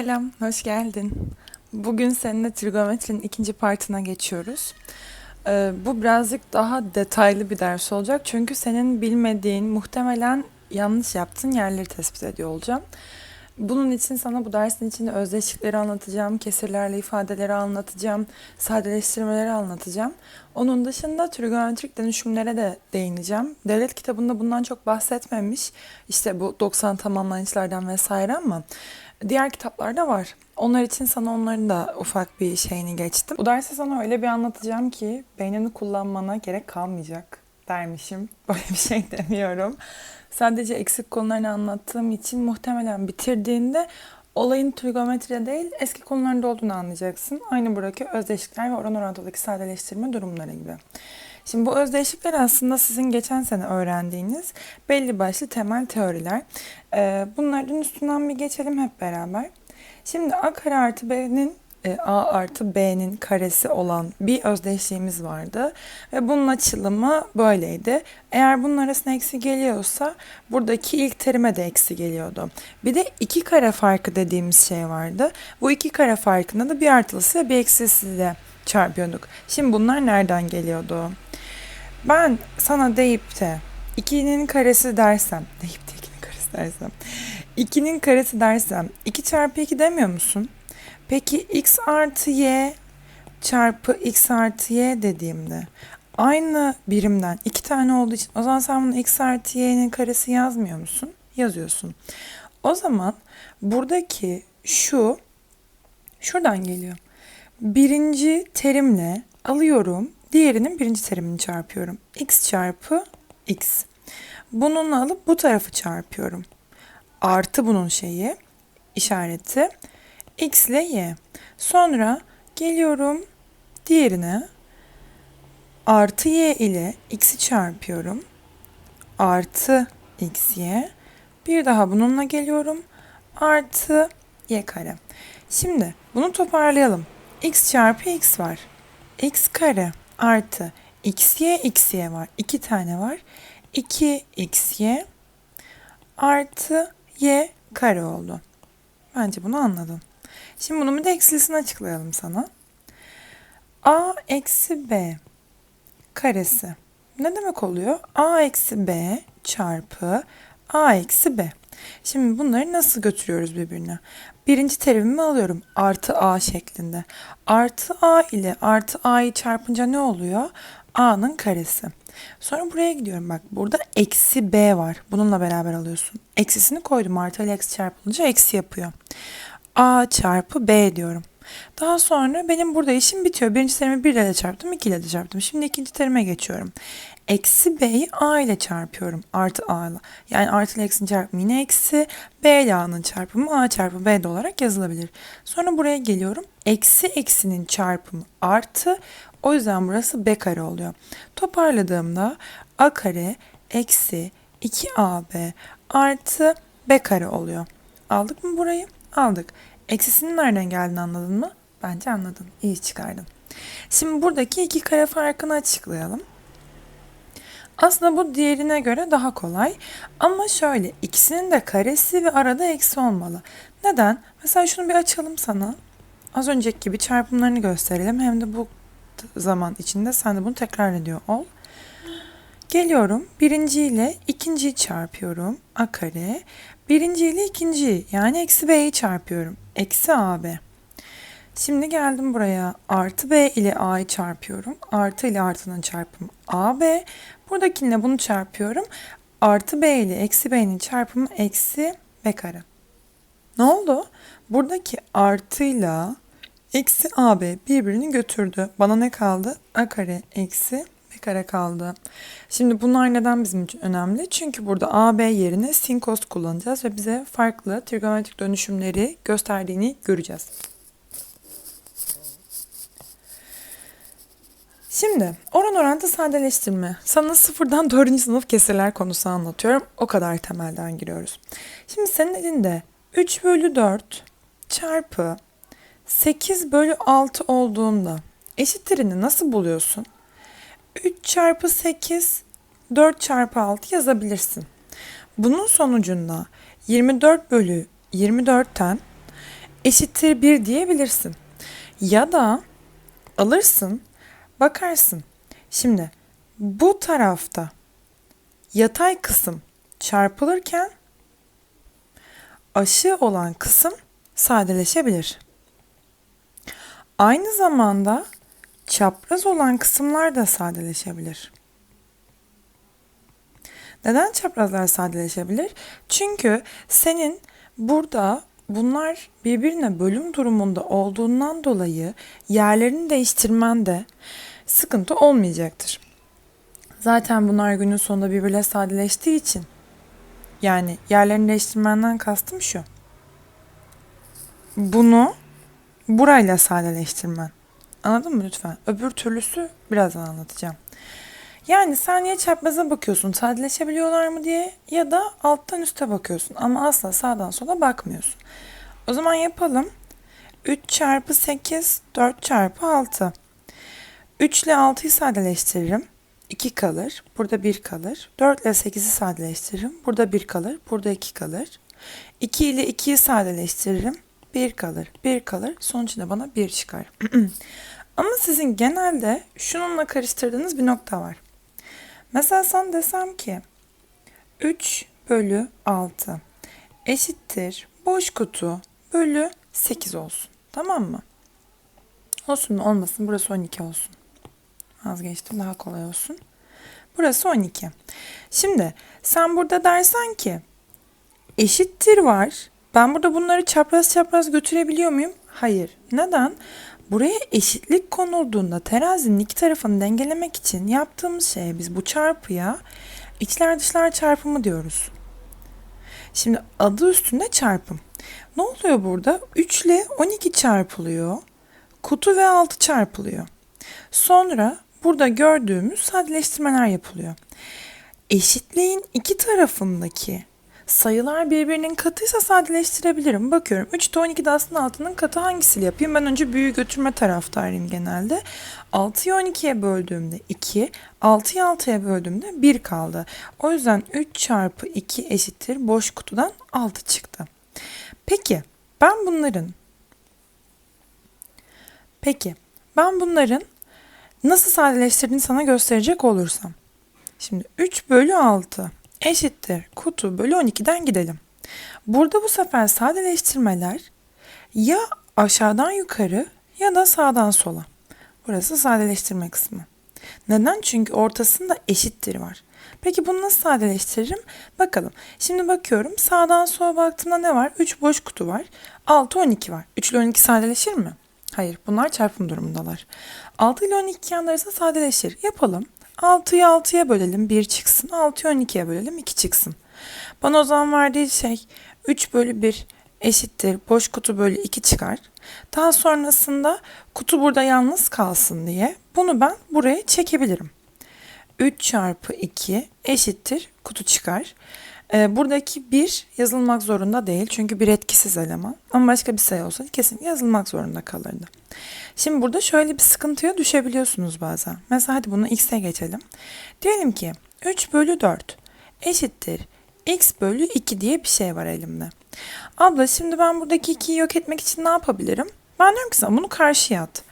Selam, hoş geldin. Bugün seninle trigonometrinin ikinci partına geçiyoruz. Ee, bu birazcık daha detaylı bir ders olacak. Çünkü senin bilmediğin, muhtemelen yanlış yaptığın yerleri tespit ediyor olacağım. Bunun için sana bu dersin içinde özdeşlikleri anlatacağım, kesirlerle ifadeleri anlatacağım, sadeleştirmeleri anlatacağım. Onun dışında trigonometrik dönüşümlere de değineceğim. Devlet kitabında bundan çok bahsetmemiş. İşte bu 90 tamamlayıcılardan vesaire ama diğer kitaplarda var. Onlar için sana onların da ufak bir şeyini geçtim. Bu dersi sana öyle bir anlatacağım ki beynini kullanmana gerek kalmayacak dermişim. Böyle bir şey demiyorum. Sadece eksik konularını anlattığım için muhtemelen bitirdiğinde olayın trigonometride değil eski konularında olduğunu anlayacaksın. Aynı buradaki özdeşlikler ve oran orantodaki sadeleştirme durumları gibi. Şimdi bu özdeşlikler aslında sizin geçen sene öğrendiğiniz belli başlı temel teoriler. Ee, bunların üstünden bir geçelim hep beraber. Şimdi a kare artı b'nin e, a artı b'nin karesi olan bir özdeşliğimiz vardı. Ve bunun açılımı böyleydi. Eğer bunun arasına eksi geliyorsa buradaki ilk terime de eksi geliyordu. Bir de iki kare farkı dediğimiz şey vardı. Bu iki kare farkında da bir artılısı ve bir eksisiyle çarpıyorduk. Şimdi bunlar nereden geliyordu? Ben sana deyip de 2'nin karesi dersem, deyip de 2'nin karesi dersem, 2'nin karesi dersem 2 çarpı 2 demiyor musun? Peki x artı y çarpı x artı y dediğimde aynı birimden iki tane olduğu için o zaman sen bunu x artı y'nin karesi yazmıyor musun? Yazıyorsun. O zaman buradaki şu şuradan geliyor. Birinci terimle alıyorum. Diğerinin birinci terimini çarpıyorum. x çarpı x. Bununla alıp bu tarafı çarpıyorum. Artı bunun şeyi işareti x ile y. Sonra geliyorum diğerine artı y ile x'i çarpıyorum. Artı x y. Bir daha bununla geliyorum. Artı y kare. Şimdi bunu toparlayalım. x çarpı x var. x kare artı xy xy var. İki tane var. 2xy artı y kare oldu. Bence bunu anladın. Şimdi bunun bir de eksilisini açıklayalım sana. a eksi b karesi ne demek oluyor? a eksi b çarpı a eksi b. Şimdi bunları nasıl götürüyoruz birbirine? Birinci terimimi alıyorum artı a şeklinde. Artı a ile artı a'yı çarpınca ne oluyor? a'nın karesi. Sonra buraya gidiyorum bak burada eksi b var. Bununla beraber alıyorsun. Eksisini koydum artı ile eksi çarpılınca eksi yapıyor. a çarpı b diyorum. Daha sonra benim burada işim bitiyor. Birinci terimi 1 ile çarptım, 2 ile de çarptım. Şimdi ikinci terime geçiyorum. Eksi b'yi a ile çarpıyorum. Artı a ile. Yani artı ile eksinin çarpımı yine eksi. b ile a'nın çarpımı a çarpı b de olarak yazılabilir. Sonra buraya geliyorum. Eksi eksinin çarpımı artı. O yüzden burası b kare oluyor. Toparladığımda a kare eksi 2ab artı b kare oluyor. Aldık mı burayı? Aldık. Eksisinin nereden geldiğini anladın mı? Bence anladın. İyi çıkardın. Şimdi buradaki iki kare farkını açıklayalım. Aslında bu diğerine göre daha kolay. Ama şöyle ikisinin de karesi ve arada eksi olmalı. Neden? Mesela şunu bir açalım sana. Az önceki gibi çarpımlarını gösterelim. Hem de bu zaman içinde sen de bunu tekrar ediyor ol. Geliyorum. Birinci ile ikinciyi çarpıyorum. A kare. Birinci ile ikinciyi yani eksi b'yi çarpıyorum. Eksi ab. Şimdi geldim buraya. Artı b ile a'yı çarpıyorum. Artı ile artının çarpımı ab. Buradakiyle bunu çarpıyorum. Artı b ile eksi b'nin çarpımı eksi b kare. Ne oldu? Buradaki artıyla eksi ab birbirini götürdü. Bana ne kaldı? a kare eksi b kare kaldı. Şimdi bunlar neden bizim için önemli? Çünkü burada AB yerine sin cos kullanacağız ve bize farklı trigonometrik dönüşümleri gösterdiğini göreceğiz. Şimdi oran orantı sadeleştirme. Sana sıfırdan dördüncü sınıf kesirler konusu anlatıyorum. O kadar temelden giriyoruz. Şimdi senin elinde 3 bölü 4 çarpı 8 bölü 6 olduğunda eşittirini nasıl buluyorsun? 3 çarpı 8 4 çarpı 6 yazabilirsin. Bunun sonucunda 24 bölü 24'ten eşittir 1 diyebilirsin. Ya da alırsın, bakarsın. Şimdi bu tarafta yatay kısım çarpılırken aşı olan kısım sadeleşebilir. Aynı zamanda çapraz olan kısımlar da sadeleşebilir. Neden çaprazlar sadeleşebilir? Çünkü senin burada bunlar birbirine bölüm durumunda olduğundan dolayı yerlerini değiştirmen de sıkıntı olmayacaktır. Zaten bunlar günün sonunda birbirle sadeleştiği için yani yerlerini değiştirmenden kastım şu. Bunu burayla sadeleştirmen. Anladın mı lütfen? Öbür türlüsü birazdan anlatacağım. Yani sen ya çapraza bakıyorsun sadeleşebiliyorlar mı diye ya da alttan üste bakıyorsun ama asla sağdan sola bakmıyorsun. O zaman yapalım. 3 çarpı 8 4 çarpı 6. 3 ile 6'yı sadeleştiririm. 2 kalır. Burada 1 kalır. 4 ile 8'i sadeleştiririm. Burada 1 kalır. Burada 2 kalır. 2 ile 2'yi sadeleştiririm. 1 kalır. 1 kalır. Yine bana 1 çıkar. Ama sizin genelde şununla karıştırdığınız bir nokta var. Mesela sen desem ki 3 bölü 6 eşittir boş kutu bölü 8 olsun. Tamam mı? Olsun mu olmasın burası 12 olsun. Vazgeçtim daha kolay olsun. Burası 12. Şimdi sen burada dersen ki eşittir var. Ben burada bunları çapraz çapraz götürebiliyor muyum? Hayır. Neden? Buraya eşitlik konulduğunda terazinin iki tarafını dengelemek için yaptığımız şey biz bu çarpıya içler dışlar çarpımı diyoruz. Şimdi adı üstünde çarpım. Ne oluyor burada? 3 ile 12 çarpılıyor. Kutu ve 6 çarpılıyor. Sonra burada gördüğümüz sadeleştirmeler yapılıyor. Eşitliğin iki tarafındaki sayılar birbirinin katıysa sadeleştirebilirim. Bakıyorum 3'te 12'de aslında 6'nın katı hangisiyle yapayım? Ben önce büyüğü götürme taraftarıyım genelde. 6'yı 12'ye böldüğümde 2, 6'yı 6'ya böldüğümde 1 kaldı. O yüzden 3 çarpı 2 eşittir boş kutudan 6 çıktı. Peki ben bunların Peki ben bunların nasıl sadeleştirdiğini sana gösterecek olursam. Şimdi 3 bölü 6 eşittir kutu bölü 12'den gidelim. Burada bu sefer sadeleştirmeler ya aşağıdan yukarı ya da sağdan sola. Burası sadeleştirme kısmı. Neden? Çünkü ortasında eşittir var. Peki bunu nasıl sadeleştiririm? Bakalım. Şimdi bakıyorum sağdan sola baktığımda ne var? 3 boş kutu var. 6, 12 var. 3 ile 12 sadeleşir mi? Hayır. Bunlar çarpım durumundalar. 6 ile 12 yan arasında sadeleşir. Yapalım. 6'yı 6'ya bölelim 1 çıksın. 6'yı 12'ye bölelim 2 çıksın. Bana o zaman verdiği şey 3 bölü 1 eşittir. Boş kutu bölü 2 çıkar. Daha sonrasında kutu burada yalnız kalsın diye bunu ben buraya çekebilirim. 3 çarpı 2 eşittir kutu çıkar. Ee, buradaki 1 yazılmak zorunda değil çünkü bir etkisiz eleman. Ama başka bir sayı olsaydı kesin yazılmak zorunda kalırdı. Şimdi burada şöyle bir sıkıntıya düşebiliyorsunuz bazen. Mesela hadi bunu x'e geçelim. Diyelim ki 3 bölü 4 eşittir x bölü 2 diye bir şey var elimde. Abla şimdi ben buradaki 2'yi yok etmek için ne yapabilirim? Ben diyorum ki sana bunu karşıya at.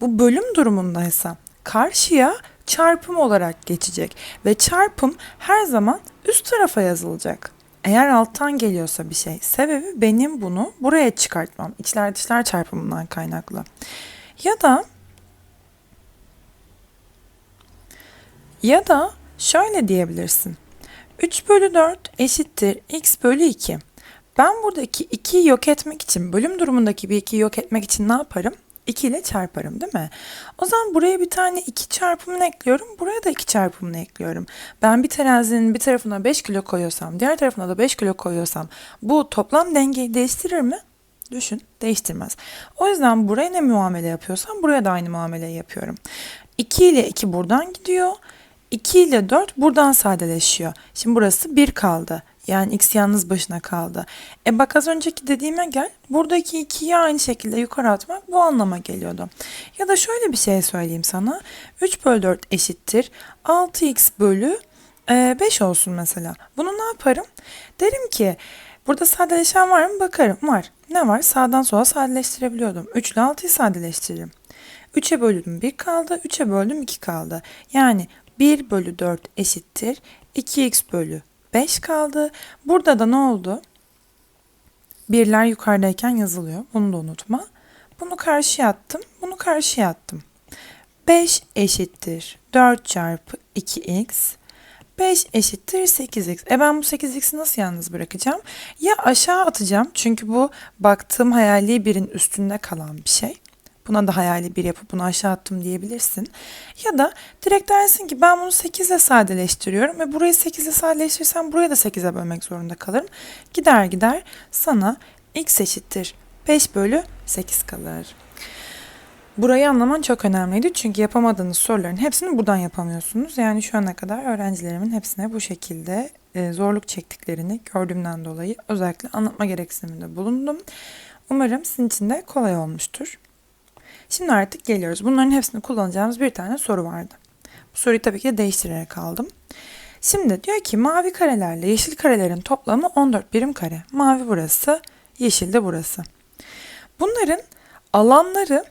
Bu bölüm durumundaysa karşıya çarpım olarak geçecek ve çarpım her zaman üst tarafa yazılacak. Eğer alttan geliyorsa bir şey, sebebi benim bunu buraya çıkartmam. İçler dışlar çarpımından kaynaklı. Ya da ya da şöyle diyebilirsin. 3 bölü 4 eşittir x bölü 2. Ben buradaki 2'yi yok etmek için, bölüm durumundaki bir 2'yi yok etmek için ne yaparım? 2 ile çarparım değil mi? O zaman buraya bir tane 2 çarpımını ekliyorum. Buraya da 2 çarpımını ekliyorum. Ben bir terazinin bir tarafına 5 kilo koyuyorsam, diğer tarafına da 5 kilo koyuyorsam bu toplam dengeyi değiştirir mi? Düşün, değiştirmez. O yüzden buraya ne muamele yapıyorsam buraya da aynı muameleyi yapıyorum. 2 ile 2 buradan gidiyor. 2 ile 4 buradan sadeleşiyor. Şimdi burası 1 kaldı. Yani x yalnız başına kaldı. E bak az önceki dediğime gel. Buradaki 2'yi aynı şekilde yukarı atmak bu anlama geliyordu. Ya da şöyle bir şey söyleyeyim sana. 3 bölü 4 eşittir. 6x bölü 5 olsun mesela. Bunu ne yaparım? Derim ki burada sadeleşen var mı? Bakarım. Var. ne var? Sağdan sola sadeleştirebiliyordum. 3 ile 6'yı sadeleştiririm. 3'e böldüm 1 kaldı. 3'e böldüm 2 kaldı. Yani 1 bölü 4 eşittir. 2x bölü 5 kaldı. Burada da ne oldu? Birler yukarıdayken yazılıyor. Bunu da unutma. Bunu karşıya attım. Bunu karşıya attım. 5 eşittir 4 çarpı 2x. 5 eşittir 8x. E ben bu 8x'i nasıl yalnız bırakacağım? Ya aşağı atacağım çünkü bu baktığım hayali birin üstünde kalan bir şey. Buna da hayali bir yapıp bunu aşağı attım diyebilirsin. Ya da direkt dersin ki ben bunu 8 ile sadeleştiriyorum ve burayı 8 ile burayı da 8'e bölmek zorunda kalırım. Gider gider sana x eşittir 5 bölü 8 kalır. Burayı anlaman çok önemliydi çünkü yapamadığınız soruların hepsini buradan yapamıyorsunuz. Yani şu ana kadar öğrencilerimin hepsine bu şekilde e, zorluk çektiklerini gördüğümden dolayı özellikle anlatma gereksiniminde bulundum. Umarım sizin için de kolay olmuştur. Şimdi artık geliyoruz. Bunların hepsini kullanacağımız bir tane soru vardı. Bu soruyu tabii ki de değiştirerek aldım. Şimdi diyor ki mavi karelerle yeşil karelerin toplamı 14 birim kare. Mavi burası, yeşil de burası. Bunların alanları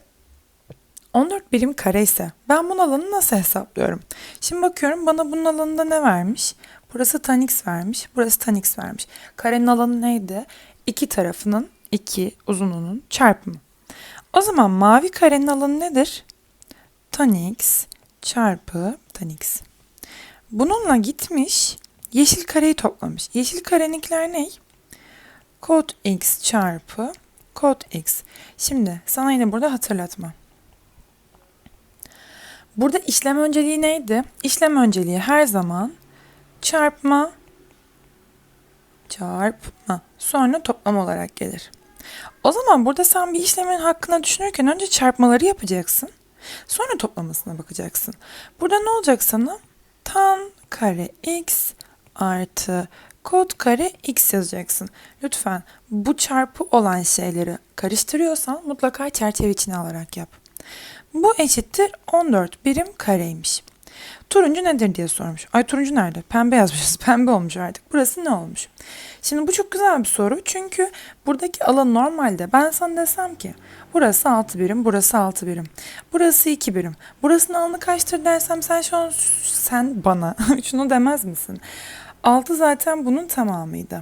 14 birim kare ise ben bunun alanını nasıl hesaplıyorum? Şimdi bakıyorum bana bunun alanında ne vermiş? Burası tan x vermiş, burası tan x vermiş. Karenin alanı neydi? İki tarafının iki uzunluğunun çarpımı. O zaman mavi karenin alanı nedir? Tan x çarpı tan x. Bununla gitmiş yeşil kareyi toplamış. Yeşil kareninkiler ne? Kod x çarpı kod x. Şimdi sana yine burada hatırlatma. Burada işlem önceliği neydi? İşlem önceliği her zaman çarpma çarpma sonra toplam olarak gelir. O zaman burada sen bir işlemin hakkında düşünürken önce çarpmaları yapacaksın. Sonra toplamasına bakacaksın. Burada ne olacak sana? Tan kare x artı kod kare x yazacaksın. Lütfen bu çarpı olan şeyleri karıştırıyorsan mutlaka çerçeve içine alarak yap. Bu eşittir 14 birim kareymiş. Turuncu nedir diye sormuş. Ay turuncu nerede? Pembe yazmışız. Pembe olmuş artık. Burası ne olmuş? Şimdi bu çok güzel bir soru. Çünkü buradaki alan normalde ben sana desem ki burası 6 birim, burası 6 birim. Burası 2 birim. Burasının alanı kaçtır dersem sen şu an sen bana şunu demez misin? 6 zaten bunun tamamıydı.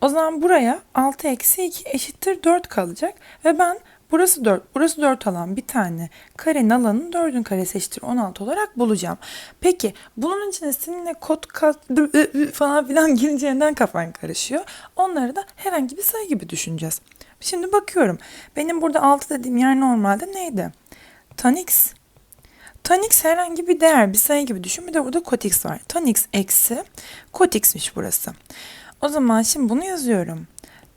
O zaman buraya 6 eksi 2 eşittir 4 kalacak ve ben Burası 4, burası 4 alan bir tane karenin alanını 4'ün karesi eşittir 16 olarak bulacağım. Peki bunun içine seninle kod kat falan filan neden kafan karışıyor? Onları da herhangi bir sayı gibi düşüneceğiz. Şimdi bakıyorum. Benim burada 6 dediğim yer normalde neydi? Tan x. Tan x herhangi bir değer, bir sayı gibi düşün. Bir de burada kot x var. Tan x eksi kot x'miş burası. O zaman şimdi bunu yazıyorum.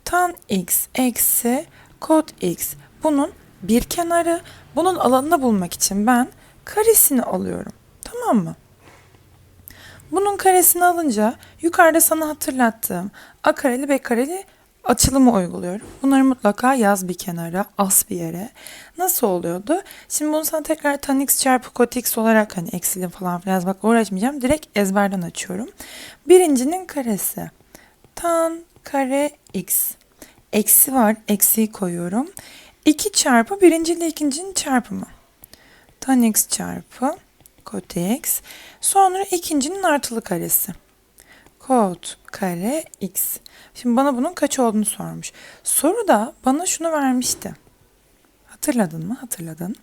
Tan x eksi kot x bunun bir kenarı, bunun alanını bulmak için ben karesini alıyorum. Tamam mı? Bunun karesini alınca yukarıda sana hatırlattığım a kareli b kareli açılımı uyguluyorum. Bunları mutlaka yaz bir kenara, as bir yere. Nasıl oluyordu? Şimdi bunu sana tekrar tan x çarpı kot x olarak hani eksili falan filan yazmakla uğraşmayacağım. Direkt ezberden açıyorum. Birincinin karesi. Tan kare x. Eksi var. Eksiyi koyuyorum. 2 çarpı birinci ile ikincinin çarpımı. Tan x çarpı kot x. Sonra ikincinin artılı karesi. Kot kare x. Şimdi bana bunun kaç olduğunu sormuş. Soruda bana şunu vermişti. Hatırladın mı? Hatırladın.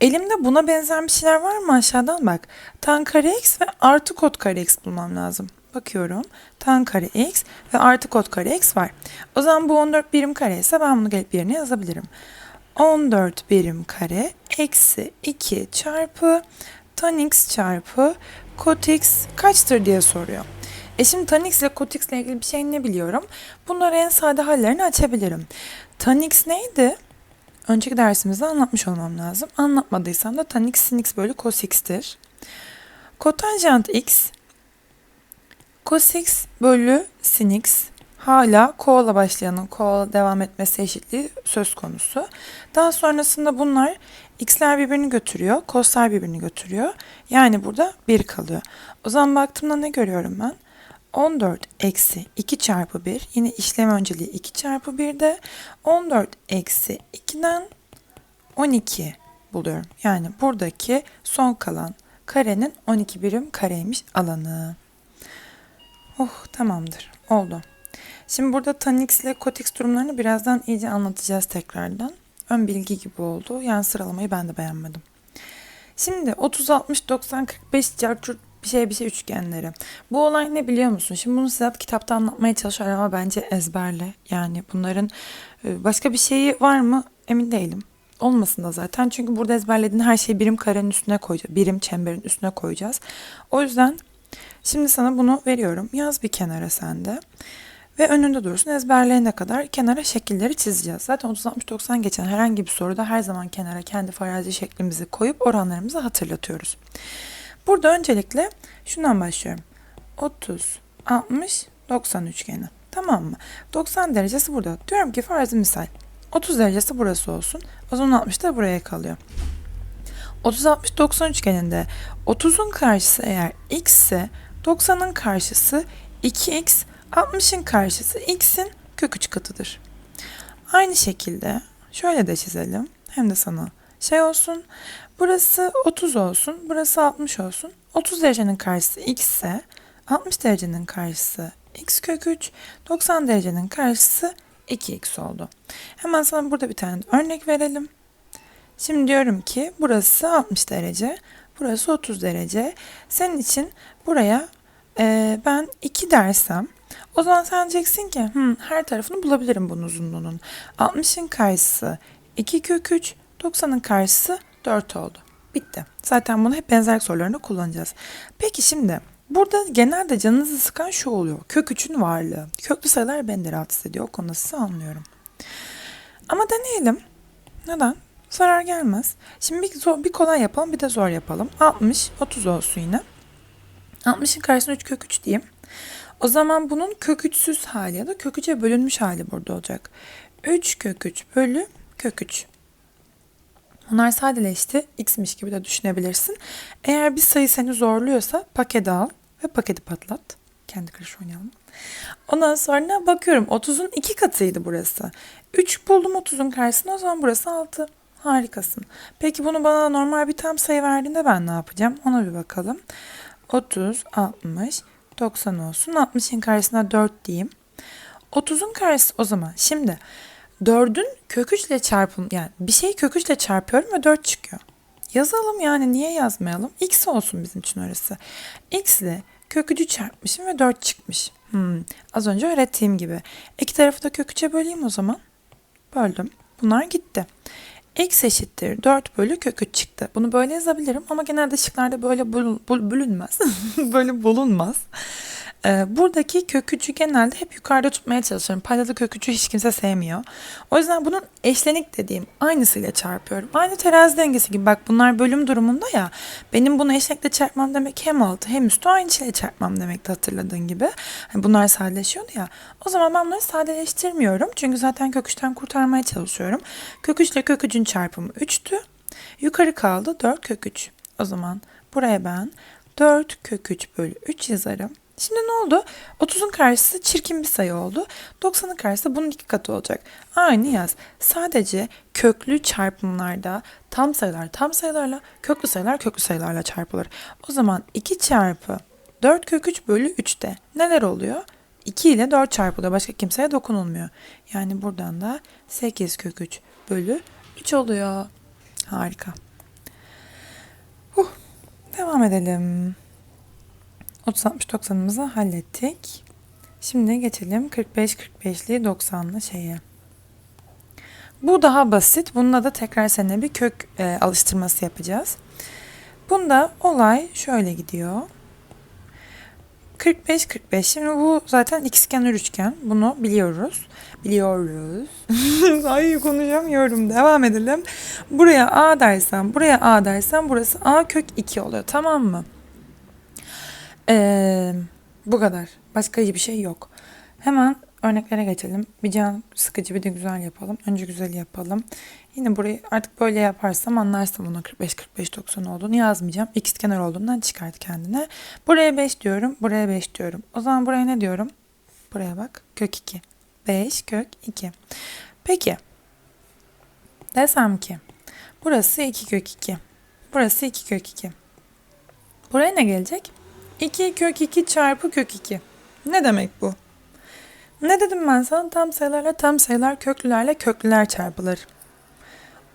Elimde buna benzer bir şeyler var mı aşağıdan bak. Tan kare x ve artı kot kare x bulmam lazım. Bakıyorum. Tan kare x ve artı kod kare x var. O zaman bu 14 birim kare ise ben bunu gelip yerine yazabilirim. 14 birim kare eksi 2 çarpı tan x çarpı kot x kaçtır diye soruyor. E şimdi tan x ile kot x ile ilgili bir şey ne biliyorum? Bunları en sade hallerini açabilirim. Tan x neydi? Önceki dersimizde anlatmış olmam lazım. Anlatmadıysam da tan x sin x bölü cos x'tir. Kotanjant x Cos x bölü sin x hala ko'la başlayanın ko'la devam etmesi eşitliği söz konusu. Daha sonrasında bunlar x'ler birbirini götürüyor, cos'lar birbirini götürüyor. Yani burada 1 kalıyor. O zaman baktığımda ne görüyorum ben? 14 eksi 2 çarpı 1 yine işlem önceliği 2 çarpı 1'de 14 eksi 2'den 12 buluyorum. Yani buradaki son kalan karenin 12 birim kareymiş alanı. Oh tamamdır oldu. Şimdi burada tan x ile kot x durumlarını birazdan iyice anlatacağız tekrardan. Ön bilgi gibi oldu. Yani sıralamayı ben de beğenmedim. Şimdi 30, 60, 90, 45 carçurt bir şey bir şey üçgenleri. Bu olay ne biliyor musun? Şimdi bunu Sedat kitapta anlatmaya çalışıyor ama bence ezberle. Yani bunların e, başka bir şeyi var mı emin değilim. Olmasın da zaten. Çünkü burada ezberlediğin her şeyi birim karenin üstüne koyacağız. Birim çemberin üstüne koyacağız. O yüzden şimdi sana bunu veriyorum. Yaz bir kenara sende. Ve önünde dursun ezberleyene kadar kenara şekilleri çizeceğiz. Zaten 30-60-90 geçen herhangi bir soruda her zaman kenara kendi farazi şeklimizi koyup oranlarımızı hatırlatıyoruz. Burada öncelikle şundan başlıyorum. 30, 60, 90 üçgeni. Tamam mı? 90 derecesi burada. Diyorum ki farz misal. 30 derecesi burası olsun. O zaman 60 da buraya kalıyor. 30, 60, 90 üçgeninde 30'un karşısı eğer x ise 90'ın karşısı 2x, 60'ın karşısı x'in kök 3 katıdır. Aynı şekilde şöyle de çizelim. Hem de sana şey olsun. Burası 30 olsun. Burası 60 olsun. 30 derecenin karşısı x ise 60 derecenin karşısı x kök 3. 90 derecenin karşısı 2x oldu. Hemen sana burada bir tane örnek verelim. Şimdi diyorum ki burası 60 derece. Burası 30 derece. Senin için buraya e, ben 2 dersem o zaman sen diyeceksin ki hmm, her tarafını bulabilirim bunun uzunluğunun. 60'ın karşısı 2 kök 3, 90'ın karşısı 4 oldu. Bitti. Zaten bunu hep benzer sorularında kullanacağız. Peki şimdi burada genelde canınızı sıkan şu oluyor. Kök 3'ün varlığı. Köklü sayılar beni de rahatsız ediyor. O konuda size anlıyorum. Ama deneyelim. Neden? Zarar gelmez. Şimdi bir, zor, bir kolay yapalım bir de zor yapalım. 60, 30 olsun yine. 60'ın karşısına 3 kök 3 diyeyim. O zaman bunun kök 3'süz hali ya da kök 3'e bölünmüş hali burada olacak. 3 kök 3 bölü kök 3. Bunlar sadeleşti. X'miş gibi de düşünebilirsin. Eğer bir sayı seni zorluyorsa paketi al ve paketi patlat. Kendi karış oynayalım. Ondan sonra bakıyorum 30'un 2 katıydı burası. 3 buldum 30'un karşısına o zaman burası 6. Harikasın. Peki bunu bana normal bir tam sayı verdiğinde ben ne yapacağım? Ona bir bakalım. 30, 60, 90 olsun. 60'ın karşısına 4 diyeyim. 30'un karşısı o zaman. Şimdi 4'ün kök 3 ile çarpım yani bir şeyi kök 3 ile çarpıyorum ve 4 çıkıyor. Yazalım yani niye yazmayalım? X olsun bizim için orası. X ile kök 3'ü çarpmışım ve 4 çıkmış. Hmm, az önce öğrettiğim gibi. İki tarafı da kök 3'e böleyim o zaman. Böldüm. Bunlar gitti. X eşittir 4 bölü kök 3 çıktı. Bunu böyle yazabilirim ama genelde şıklarda böyle bul, bul, bölünmez. böyle bulunmaz. Ee, buradaki kök 3'ü genelde hep yukarıda tutmaya çalışıyorum. Paydalı kök 3'ü hiç kimse sevmiyor. O yüzden bunun eşlenik dediğim aynısıyla çarpıyorum. Aynı terazi dengesi gibi bak bunlar bölüm durumunda ya. Benim bunu eşlikle çarpmam demek hem altı hem üstü aynı şeyle çarpmam demekti hatırladığın gibi. Hani bunlar sadeleşiyordu ya. O zaman ben bunları sadeleştirmiyorum. Çünkü zaten kök 3'ten kurtarmaya çalışıyorum. Kök 3 ile kök 3'ün çarpımı 3'tü. Yukarı kaldı 4 kök 3. O zaman buraya ben 4 kök 3 bölü 3 yazarım. Şimdi ne oldu? 30'un karşısı çirkin bir sayı oldu. 90'ın karşısı bunun iki katı olacak. Aynı yaz. Sadece köklü çarpımlarda tam sayılar tam sayılarla, köklü sayılar köklü sayılarla çarpılır. O zaman 2 çarpı 4 kök 3 bölü 3'te neler oluyor? 2 ile 4 çarpılıyor. Başka kimseye dokunulmuyor. Yani buradan da 8 kök 3 bölü 3 oluyor. Harika. Huh. Devam edelim. 30-60-90'ımızı hallettik. Şimdi geçelim 45-45'li 90'lı şeye. Bu daha basit. Bununla da tekrar seninle bir kök e, alıştırması yapacağız. Bunda olay şöyle gidiyor. 45-45. Şimdi bu zaten ikizkenar üçgen. Bunu biliyoruz. Biliyoruz. Ay konuşamıyorum. Devam edelim. Buraya A dersem, buraya A dersem burası A kök 2 oluyor. Tamam mı? Ee, bu kadar. Başka bir şey yok. Hemen örneklere geçelim. Bir can sıkıcı bir de güzel yapalım. Önce güzeli yapalım. Yine burayı artık böyle yaparsam anlarsam ona 45-45-90 olduğunu yazmayacağım. X kenar olduğundan çıkart kendine. Buraya 5 diyorum. Buraya 5 diyorum. O zaman buraya ne diyorum? Buraya bak. Kök 2. 5 kök 2. Peki. Desem ki burası 2 kök 2. Burası 2 kök 2. Buraya ne gelecek? 2 kök 2 çarpı kök 2. Ne demek bu? Ne dedim ben sana? Tam sayılarla tam sayılar köklülerle köklüler çarpılır.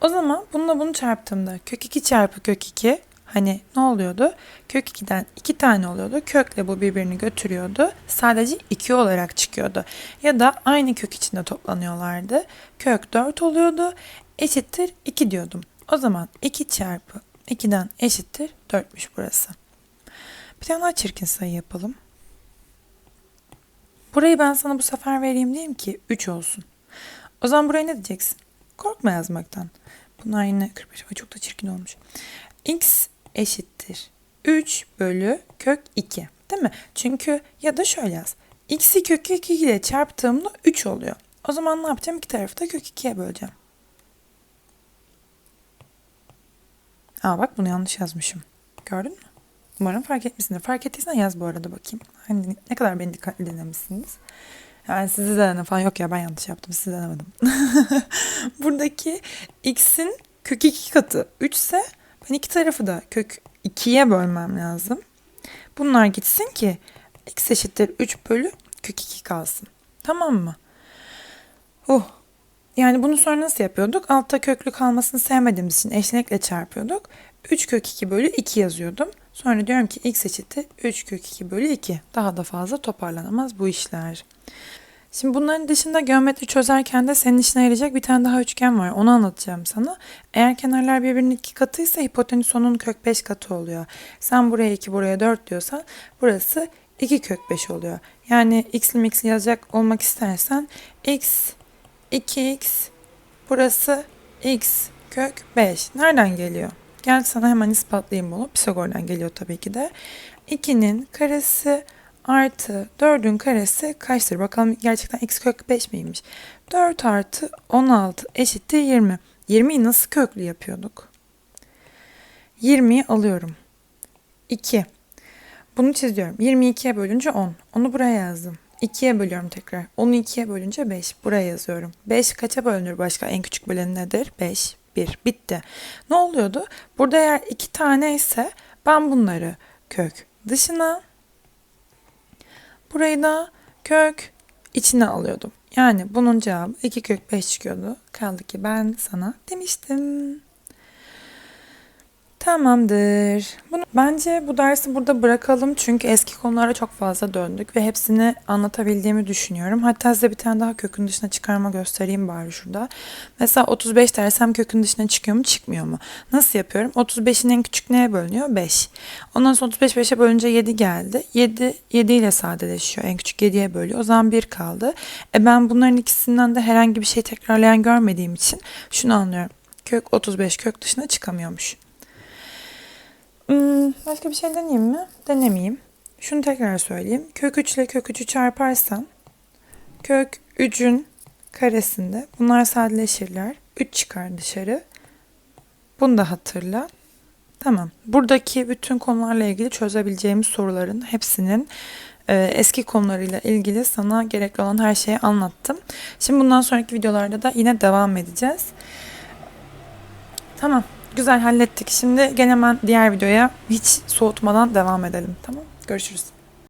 O zaman bununla bunu çarptığımda kök 2 çarpı kök 2 hani ne oluyordu? Kök 2'den 2 tane oluyordu. Kökle bu birbirini götürüyordu. Sadece 2 olarak çıkıyordu. Ya da aynı kök içinde toplanıyorlardı. Kök 4 oluyordu. Eşittir 2 diyordum. O zaman 2 çarpı 2'den eşittir 4'müş burası. Bir tane daha çirkin sayı yapalım. Burayı ben sana bu sefer vereyim diyeyim ki 3 olsun. O zaman buraya ne diyeceksin? Korkma yazmaktan. Bunlar yine 45. Ay çok da çirkin olmuş. X eşittir 3 bölü kök 2. Değil mi? Çünkü ya da şöyle yaz. X'i kök 2 ile çarptığımda 3 oluyor. O zaman ne yapacağım? İki tarafı da kök 2'ye böleceğim. Aa bak bunu yanlış yazmışım. Gördün mü? Umarım fark etmişsindir. Fark ettiysen yaz bu arada bakayım. Hani ne kadar beni dikkatli dinlemişsiniz. Yani sizi de deneme falan yok ya ben yanlış yaptım sizi denemedim. Buradaki x'in kök 2 katı 3 ise ben iki tarafı da kök 2'ye bölmem lazım. Bunlar gitsin ki x eşittir 3 bölü kök 2 kalsın. Tamam mı? Oh. Yani bunu sonra nasıl yapıyorduk? Altta köklü kalmasını sevmediğimiz için eşlenekle çarpıyorduk. 3 kök 2 bölü 2 yazıyordum. Sonra diyorum ki x eşittir 3 kök 2 bölü 2. Daha da fazla toparlanamaz bu işler. Şimdi bunların dışında geometri çözerken de senin işine yarayacak bir tane daha üçgen var. Onu anlatacağım sana. Eğer kenarlar birbirinin iki katıysa hipotenüs onun kök 5 katı oluyor. Sen buraya 2 buraya 4 diyorsan burası 2 kök 5 oluyor. Yani x'li mix'li yazacak olmak istersen x 2x burası x kök 5. Nereden geliyor? Gel sana hemen ispatlayayım bunu. Pisagor'dan geliyor tabii ki de. 2'nin karesi artı 4'ün karesi kaçtır? Bakalım gerçekten x kök 5 miymiş? 4 artı 16 eşittir 20. 20'yi nasıl köklü yapıyorduk? 20'yi alıyorum. 2. Bunu çiziyorum. 22'ye bölünce 10. Onu buraya yazdım. 2'ye bölüyorum tekrar. 10'u 2'ye bölünce 5. Buraya yazıyorum. 5 kaça bölünür başka? En küçük böleni nedir? 5. 1. Bitti. Ne oluyordu? Burada eğer 2 tane ise ben bunları kök dışına burayı da kök içine alıyordum. Yani bunun cevabı 2 kök 5 çıkıyordu. Kaldı ki ben sana demiştim. Tamamdır. Bunu bence bu dersi burada bırakalım çünkü eski konulara çok fazla döndük ve hepsini anlatabildiğimi düşünüyorum. Hatta size bir tane daha kökün dışına çıkarma göstereyim bari şurada. Mesela 35 dersem kökün dışına çıkıyor mu çıkmıyor mu? Nasıl yapıyorum? 35'in en küçük neye bölünüyor? 5. Ondan sonra 35 5'e bölünce 7 geldi. 7 7 ile sadeleşiyor. En küçük 7'ye bölüyor. O zaman 1 kaldı. E ben bunların ikisinden de herhangi bir şey tekrarlayan görmediğim için şunu anlıyorum. Kök 35 kök dışına çıkamıyormuş. Hmm, başka bir şey deneyeyim mi? Denemeyeyim. Şunu tekrar söyleyeyim. Kök 3 ile kök 3'ü çarparsam kök 3'ün karesinde bunlar sadeleşirler. 3 çıkar dışarı. Bunu da hatırla. Tamam. Buradaki bütün konularla ilgili çözebileceğimiz soruların hepsinin e, eski konularıyla ilgili sana gerekli olan her şeyi anlattım. Şimdi bundan sonraki videolarda da yine devam edeceğiz. Tamam. Güzel hallettik. Şimdi gene hemen diğer videoya hiç soğutmadan devam edelim. Tamam. Görüşürüz.